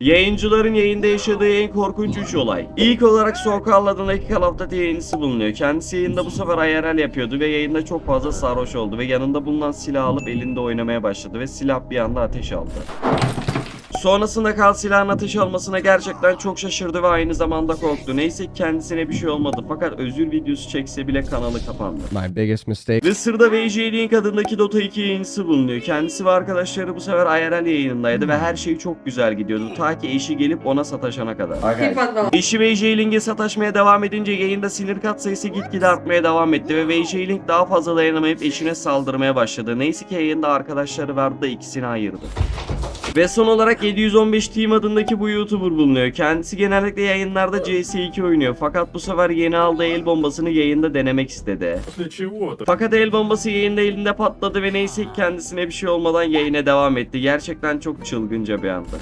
Yayıncıların yayında yaşadığı en korkunç 3 olay. İlk olarak Soğukal adındaki Call of Duty yayıncısı bulunuyor. Kendisi yayında bu sefer IRL yapıyordu ve yayında çok fazla sarhoş oldu ve yanında bulunan silah alıp elinde oynamaya başladı ve silah bir anda ateş aldı. Sonrasında Kal silahın ateş almasına gerçekten çok şaşırdı ve aynı zamanda korktu. Neyse ki kendisine bir şey olmadı fakat özür videosu çekse bile kanalı kapandı. My biggest mistake. Ve sırada VJ Link adındaki Dota 2 yayıncısı bulunuyor. Kendisi ve arkadaşları bu sefer IRL yayınındaydı ve her şey çok güzel gidiyordu. Ta ki eşi gelip ona sataşana kadar. Eşi VJ Link'e sataşmaya devam edince yayında sinir kat sayısı gitgide artmaya devam etti ve VJ Link daha fazla dayanamayıp eşine saldırmaya başladı. Neyse ki yayında arkadaşları vardı da ikisini ayırdı. Ve son olarak 715 Team adındaki bu YouTuber bulunuyor. Kendisi genellikle yayınlarda CS2 oynuyor. Fakat bu sefer yeni aldığı el bombasını yayında denemek istedi. Fakat el bombası yayında elinde patladı ve neyse kendisine bir şey olmadan yayına devam etti. Gerçekten çok çılgınca bir anda.